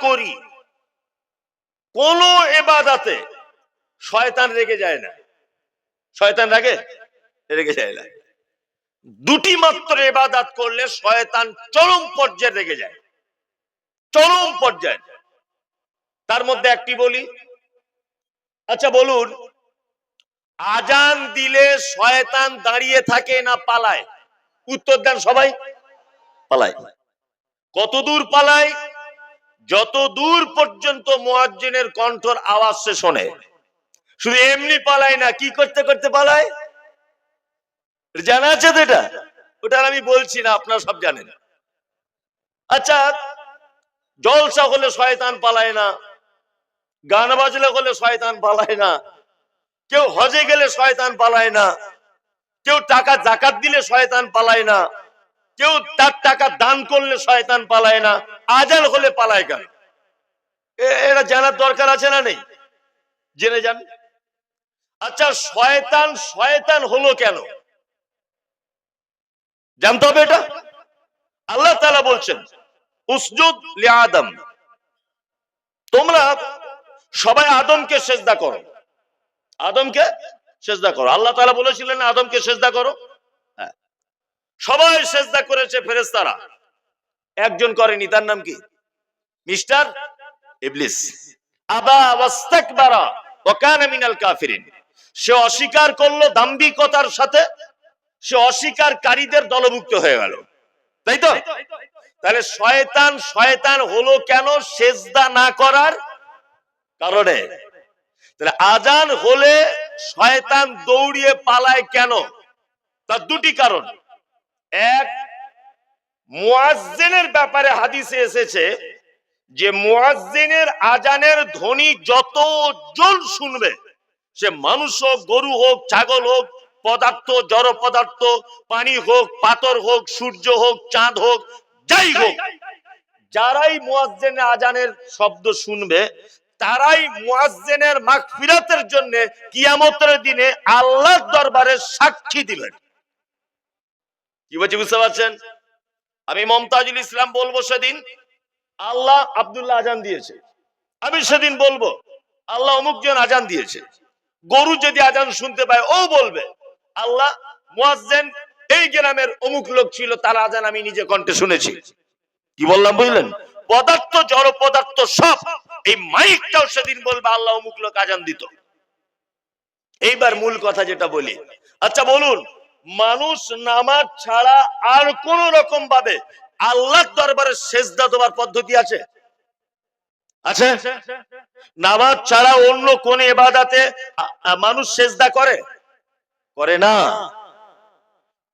করি। কোন এবাদাতে শয়তান রেগে যায় না। শয়তান রাগে? রেগে যায় না। দুটি মাত্র এবাদাত করলে শয়তান চরম পর্যায়ে রেগে যায়। চরম পর্যায়ে। তার মধ্যে একটি বলি। আচ্ছা বলুন, আজান দিলে শয়তান দাঁড়িয়ে থাকে না পালায়? উত্তর দেন সবাই। পালায়। কতদূর পালায়? যত দূর পর্যন্ত মোয়াজ্জিনের কণ্ঠর আওয়াজ সে শোনে, শুধু এমনি পালায় না, কি করতে করতে পালায়? জানা আছে তো এটা? ওটা আমি বলছি না, আপনারা সব জানেন। আচ্ছা জলসা হলে শয়তান পালায় না, গান বাজলে হলে শয়তান পালায় না, কেউ হজে গেলে শয়তান পালায় না, কেউ টাকা জাকাত দিলে শয়তান পালায় না কেউ তার টাকা দান করলে শয়তান পালায় না, আজান হলে পালায় কেন? এটা জানার দরকার আছে না নেই? জেনে যান। আচ্ছা শয়তান শয়তান হলো কেন? জানতে হবে এটা? আল্লাহ তালা বলছেন, উসজুদ আদম তোমরা সবাই আদমকে সেজদা করো। আদমকে সেজদা করো। আল্লাহ তালা বলেছিলেন, আদমকে সেজদা করো। সবাই সেজদা করেছে ফেরেশতারা। একজন করেনি, তার নাম কি? মিস্টার ইবলিস। আবা ওয়াস্তাকবারা ওয়া মিনাল কাফিরিন। সে অস্বীকার করল দাম্ভিকতার সাথে, সে অস্বীকারীদের দলভুক্ত হয়ে গেল। তাই তো? তাহলে শয়তান শয়তান হলো কেন সেজদা না করার কারণে? তাহলে আজান হলে শয়তান দৌড়িয়ে পালায় কেন? তার দুটি কারণ। এক মুয়াজ্জিনের ব্যাপারে হাদিসে এসেছে যে মুয়াজ্জিনের আজানের ধ্বনি যত শুনবে, সে মানুষ হোক, গরু হোক, ছাগল হোক, পদার্থ, জড় পদার্থ, পানি হোক, পাথর হোক, সূর্য হোক, চাঁদ হোক, যাই হোক, যারাই মুয়াজ্জিনের আজানের শব্দ শুনবে, তারাই মুয়াজ্জিনের মাগফিরাতের জন্য কিয়ামতের দিনে আল্লাহর দরবারে সাক্ষী দিবেন। কি বলছি বুঝতে পারছেন? আমি মমতাজুল ইসলাম বলব সেদিন, আল্লাহ আব্দুল্লাহ আজান দিয়েছে। আমি সেদিন বলব, আল্লাহ অমুক জন আজান দিয়েছে। গরু যদি আজান শুনতে পায়, ও বলবে, আল্লাহ এই গ্রামের অমুক লোক ছিল, তার আজান আমি নিজে কণ্ঠে শুনেছি। কি বললাম, বুঝলেন? পদার্থ, জড় পদার্থ সব, এই মাইকটাও সেদিন বলবে, আল্লাহ অমুক লোক আজান দিত। এইবার মূল কথা যেটা বলি। আচ্ছা বলুন মানুষ নামাজ ছাড়া আর কোন রকম ভাবে আল্লাহ দরবারে সেজদা দেওয়ার পদ্ধতি আছে? আছে? নামাজ ছাড়া অন্য কোন এবাদাতে মানুষ সেজদা করে? করে না।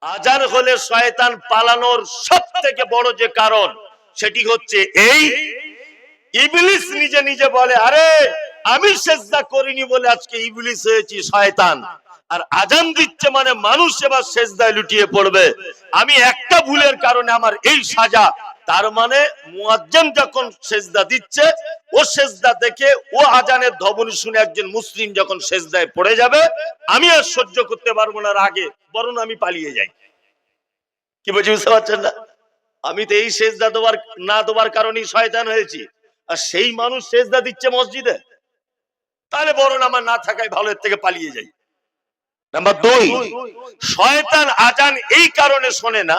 আজান হলে শয়তান পালানোর সব থেকে বড় যে কারণ, সেটি হচ্ছে এই ইবলিস নিজে নিজে বলে, আরে, আমি সেজদা করিনি বলে আজকে ইবলিস হয়েছি, শয়তান। আর আজান দিচ্ছে মানে মানুষ এবার সেজদায় লুটিয়ে পড়বে। আমি একটা ভুলের কারণে আমার এই সাজা, তার মানে মুয়াজ্জিন যখন সেজদা দিচ্ছে, ও সেজদা দেখে ও আজানের ধবনি শুনে একজন মুসলিম যখন সেজদায় পড়ে যাবে, আমি আর সহ্য করতে পারব না আগে, বরং আমি পালিয়ে যাই। কি বলছি বুঝতে পারছেন না? আমি তো এই সেজদা দেওয়ার, না দেওয়ার কারণেই শয়তান হয়েছি। আর সেই মানুষ সেজদা দিচ্ছে মসজিদে, তাহলে বরং আমার না থাকায় ভালো, এর থেকে পালিয়ে যাই। নাম্বার দুই, শয়তান আজান এই কারণে শোনে না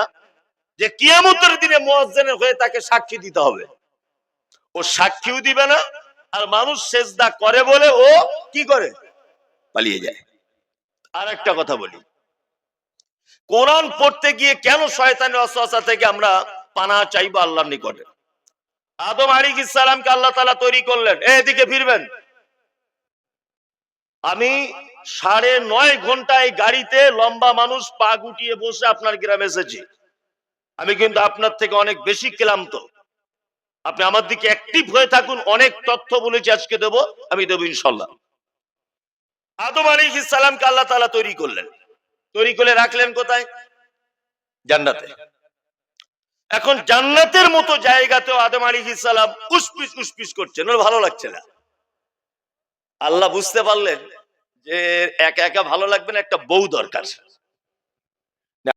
যে কিয়ামতের দিনে মুয়াজ্জিনের হয়ে তাকে সাক্ষী দিতে হবে। ও সাক্ষীও দিবে না, আর মানুষ সেজদা করে বলে ও কি করে? পালিয়ে যায়। আর একটা কথা বলি, কোরআন পড়তে গিয়ে কেন শয়তানের অসহসা থেকে আমরা পানা চাইব আল্লাহর নিকটে? আদম আলিক ইসলামকে আল্লাহ তালা তৈরি করলেন, এদিকে ফিরবেন। আমি সাড়ে নয় ঘন্টায় গাড়িতে লম্বা মানুষ পা গুটিয়ে বসে আপনার গ্রামে এসেছি। আমি কিন্তু আপনার থেকে অনেক বেশি ক্লান্ত। আপনি আমার দিকে অ্যাক্টিভ হয়ে থাকুন, অনেক তথ্য বলেছি আজকে দেব, আমি দেবো ইনশাল্লাহ আদম আলী ইসালামকে আল্লাহ তালা তৈরি করলেন। তৈরি করে রাখলেন কোথায়? জান্নাতে। এখন জান্নাতের মতো জায়গাতেও আদম আলী ইসালাম উসপিস উসপিস করছেন ওর ভালো লাগছে না। আল্লাহ বুঝতে পারলেন যে একা একা ভালো লাগবে না একটা বউ দরকার।